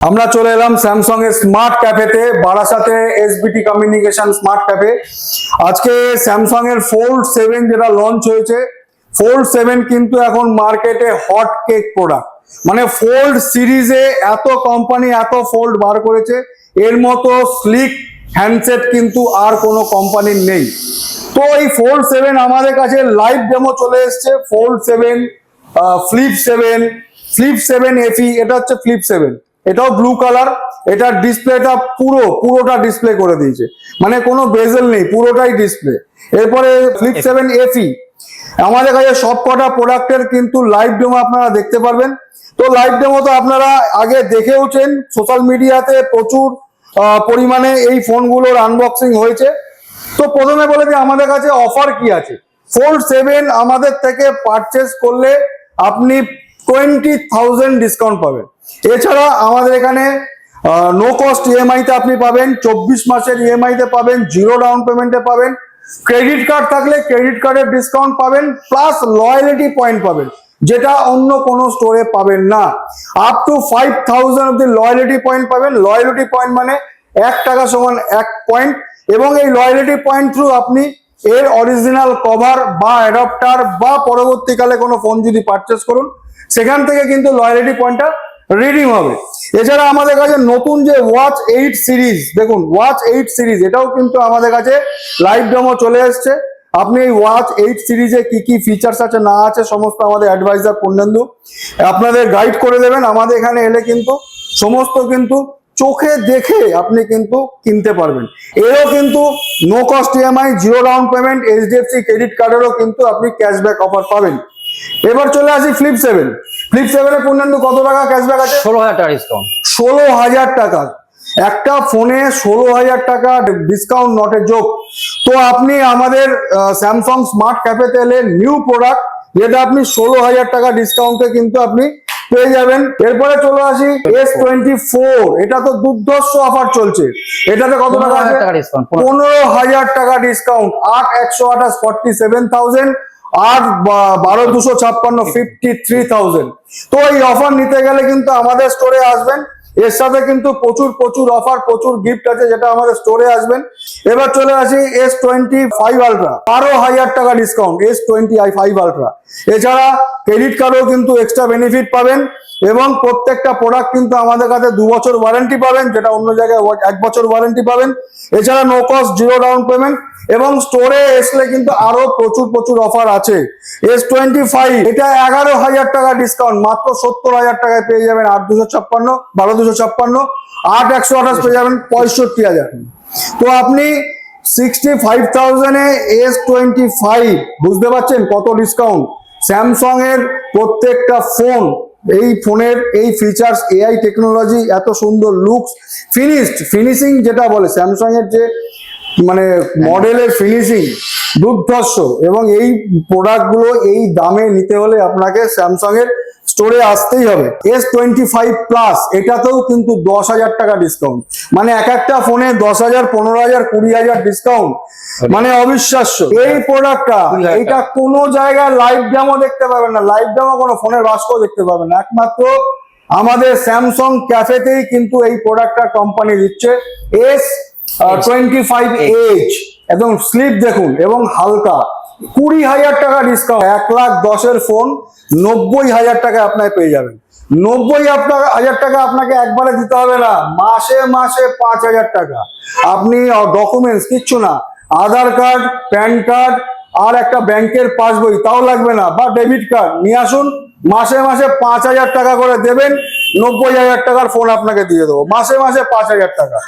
আমরা চলে এলাম স্যামসাং এর স্মার্ট ক্যাফেতে বারাসাতে এসবিটি কমিউনিকেশন স্মার্ট ক্যাফে আজকে স্যামসাং এর ফোল্ড সেভেন যেটা লঞ্চ হয়েছে ফোল্ড সেভেন কিন্তু এখন মার্কেটে হট কেক প্রোডাক্ট মানে ফোল্ড সিরিজে এত কোম্পানি এত ফোল্ড বার করেছে, এর মতো স্লিক হ্যান্ডসেট কিন্তু আর কোনো কোম্পানির নেই। তো এই ফোল্ড সেভেন আমাদের কাছে লাইভ ডেমো চলে এসছে fold seven flip seven flip seven এফি এটা হচ্ছে ফ্লিপ সেভেন এটাও ব্লু কালার এটার ডিসপ্লেটা পুরো পুরোটা ডিসপ্লে করে দিয়েছে। মানে কোনো বেজেল নেই পুরোটাই ডিসপ্লে এরপরে ফ্লিপ সেভেন এসি আমাদের কাছে সব কটা প্রোডাক্টের কিন্তু লাইভ ডেমো আপনারা দেখতে পারবেন। তো লাইভ ডেমো তো আপনারা আগে দেখেওছেন সোশ্যাল মিডিয়াতে প্রচুর পরিমাণে এই ফোনগুলোর আনবক্সিং হয়েছে। তো প্রথমে বলে যে আমাদের কাছে অফার কি আছে? ফোল্ড সেভেন আমাদের থেকে পারচেস করলে আপনি টোয়েন্টি থাউজেন্ড ডিসকাউন্ট পাবেন। এছাড়া আমাদের এখানে নো কস্ট ইএমআই তে আপনি পাবেন, চব্বিশ মাসের ইএমআই তে পাবেন জিরো ডাউন পেমেন্টে পাবেন। ক্রেডিট কার্ড থাকলে ক্রেডিট কার্ডের ডিসকাউন্ট পাবেন প্লাস লয়ালিটি পয়েন্ট পাবেন, যেটা অন্য কোনো স্টোরে পাবেন না। আপ টু ফাইভ থাউজেন্ড অব্দি লয়ালিটি পয়েন্ট পাবেন। লয়ালিটি পয়েন্ট মানে এক টাকা সমান এক পয়েন্ট এবং এই লয়ালিটি পয়েন্ট থ্রু আপনি এর অরিজিনাল কভার বা অ্যাডাপ্টার বা পরবর্তীকালে কোনো ফোন যদি পারচেস করুন, সেখান থেকে কিন্তু লয়ালিটি পয়েন্টটা রিডিম হবে। এছাড়া আমাদের কাছে নতুন যে ওয়াচ এইট সিরিজ দেখুন ওয়াচ এইট সিরিজ এটাও কিন্তু আমাদের কাছে লাইভ ডেমো চলে এসছে। আপনি এই ওয়াচ এইট সিরিজে কি কি ফিচার্স আছে, না আছে, সমস্ত আমাদের অ্যাডভাইজার পূর্ণেন্দু আপনাদের গাইড করে দেবেন। আমাদের এখানে এলে কিন্তু সমস্ত কিন্তু চোখে দেখে আপনি কিন্তু কিনতে পারবেন। এরও কিন্তু no cost EMI zero down payment HDFC credit কার্ডেরও কিন্তু আপনি ক্যাশব্যাক অফার পাবেন। এবার চলে আসি ফ্লিপ সেভেন ফ্লিপ সেভেনে পূর্ণান্দু কত টাকা ক্যাশব্যাক আছে? ষোলো হাজার টাকা ডিসকাউন্ট ষোলো হাজার টাকা। একটা ফোনে ষোলো হাজার টাকা ডিসকাউন্ট নটে যোগ তো আপনি আমাদের স্যামসাং স্মার্ট ক্যাফেতে এলে নিউ প্রোডাক্ট যেটা আপনি ষোলো হাজার টাকা ডিসকাউন্টে কিন্তু আপনি পেয়ে যাবেন। এরপরে চলে আসি এস টোয়েন্টি ফোর এটা তো দুর্ধর্ষ অফার চলছে। এটাতে কত টাকা ডিসকাউন্ট পনেরো। হাজার টাকা ডিসকাউন্ট আট একশো আঠাশ ফর্টি সেভেন থাউজেন্ড আর বারো দুশো ছাপ্পান্ন ফিফটি থ্রি থাউজেন্ড তো এই অফার নিতে গেলে কিন্তু আমাদের স্টোরে আসবেন। এর সাথে কিন্তু প্রচুর প্রচুর অফার প্রচুর গিফট আছে যেটা আমাদের স্টোরে আসবেন। এবার চলে আসি এস টোয়েন্টি ফাইভ আলট্রা বারো হাজার টাকা discount S twenty I five ultra এছাড়া ক্রেডিট কার্ডও কিন্তু এক্সট্রা বেনিফিট পাবেন। এবং প্রত্যেকটা প্রোডাক্ট কিন্তু আমাদের কাছে দু বছর ওয়ারেন্টি পাবেন, যেটা অন্য জায়গায় এক বছর ওয়ারেন্টি পাবেন। এছাড়া no cost zero down payment এবং স্টোরে এসলে কিন্তু আরও প্রচুর প্রচুর অফার আছে। এস টোয়েন্টি ফাইভ এটা এগারো হাজার টাকা ডিসকাউন্ট মাত্র সত্তর হাজার টাকায় পেয়ে যাবেন আট দুশো ছাপ্পান্ন, বারো দুশো ছাপ্পান্ন, আট একশো আঠাশ পেয়ে যাবেন পঁয়ষট্টি হাজার। তো আপনি সিক্সটি ফাইভ থাউজেন্ডে এস টোয়েন্টি ফাইভ বুঝতে পারছেন কত ডিসকাউন্ট স্যামসং এর প্রত্যেকটা ফোন এই ফোনের এই ফিচার্স এআই টেকনোলজি এত সুন্দর লুকস ফিনিশড ফিনিশিং যেটা বলে স্যামসাং এর যে মানে মডেলের ফিনিশিং দুর্ধর্ষ এবং এই প্রোডাক্টগুলো এই দামে নিতে হলে আপনাকে স্যামসাং এর স্টোরে আসতেই হবে। এস টোয়েন্টি ফাইভ প্লাস এটাতেও কিন্তু দশ হাজার টাকা ডিসকাউন্ট মানে এক একটা ফোনে দশ হাজার পনেরো হাজার কুড়ি হাজার ডিসকাউন্ট মানে অবিশ্বাস্য। এই প্রোডাক্টটা এটা কোনো জায়গায় লাইভ ডেমো দেখতে পাবেন না। লাইভ ডেমো কোনো ফোনের বাস্ক দেখতে পাবেন না। একমাত্র আমাদের স্যামসাং ক্যাফেতেই কিন্তু এই প্রোডাক্টটা কোম্পানি দিচ্ছে। এস টোয়েন্টি ফাইভ এইচ একদম স্লিপ দেখুন এবং হালকা। কুড়ি হাজার টাকা ডিসকাউন্ট এক লাখ দশের ফোন নব্বই হাজার টাকা আপনার পেয়ে যাবেন। নব্বই আপনার হাজার টাকা আপনাকে একবারে দিতে হবে না, মাসে মাসে পাঁচ হাজার টাকা। আপনি ডকুমেন্টস কিচ্ছু না। আধার কার্ড, প্যান কার্ড আর একটা ব্যাংকের পাসবই, তাও লাগবে না। বা ডেবিট কার্ড নিয়ে আসুন, মাসে মাসে পাঁচ হাজার টাকা করে দেবেন। নব্বই হাজার টাকার ফোন আপনাকে দিয়ে দেবো। মাসে মাসে পাঁচ হাজার টাকা।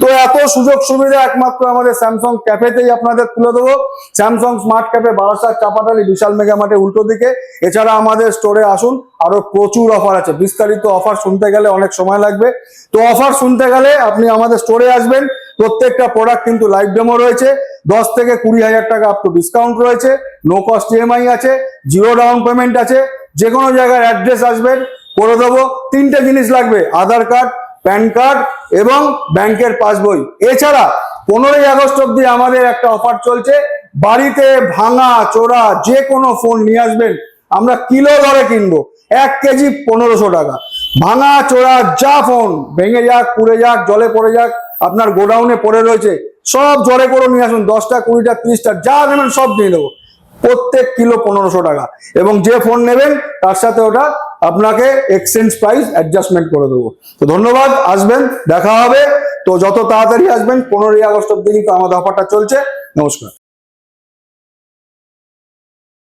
তো এত সুযোগ সুবিধা একমাত্র আমাদের স্যামসাং ক্যাফেতেই আপনাদের তুলে দেবো। Samsung smart cafe Barasat Chapatali Vishal mega মাঠে উল্টো দিকে। এছাড়া আমাদের স্টোরে আসুন, আরও প্রচুর অফার আছে। বিস্তারিত অফার শুনতে গেলে অনেক সময় লাগবে। তো অফার শুনতে গেলে আপনি আমাদের স্টোরে আসবেন। প্রত্যেকটা প্রোডাক্ট কিন্তু লাইভ ডেমো রয়েছে। দশ থেকে কুড়ি হাজার টাকা আপ টু ডিসকাউন্ট রয়েছে। নো কস্ট ইএমআই আছে। জিরো ডাউন পেমেন্ট আছে। যে কোনো জায়গার অ্যাড্রেস আসবেন। করে দেবো। তিনটে জিনিস লাগবে, আধার কার্ড, প্যান কার্ড এবং ব্যাংকের পাসবই। এছাড়া পনেরোই আগস্ট অব্দি আমাদের একটা অফার চলছে, বাড়িতে ভাঙা, চোরা, যে কোনো ফোন নিয়ে আসবেন, আমরা কিলো দরে কিনবো, এক কেজি পনেরোশো টাকা। ভাঙা, চোরা, যা ফোন ভেঙে যাক, পুড়ে যাক, জলে পড়ে যাক, আপনার গোডাউনে পড়ে রয়েছে, সব জলে করে নিয়ে আসুন, দশটা, কুড়িটা, তিরিশটা, যা নেবেন সব নিয়ে দেবো। প্রত্যেক কিলো পনেরোশো টাকা। এবং যে ফোন নেবেন, তার সাথে ওটা আপনাকে এক্সচেঞ্জ প্রাইস অ্যাডজাস্টমেন্ট করে দেবো। তো ধন্যবাদ, আসবেন, দেখা হবে। তো যত তাড়াতাড়ি আসবেন, পনেরোই আগস্ট অব্দি কিন্তু আমাদের অফারটা চলছে। নমস্কার।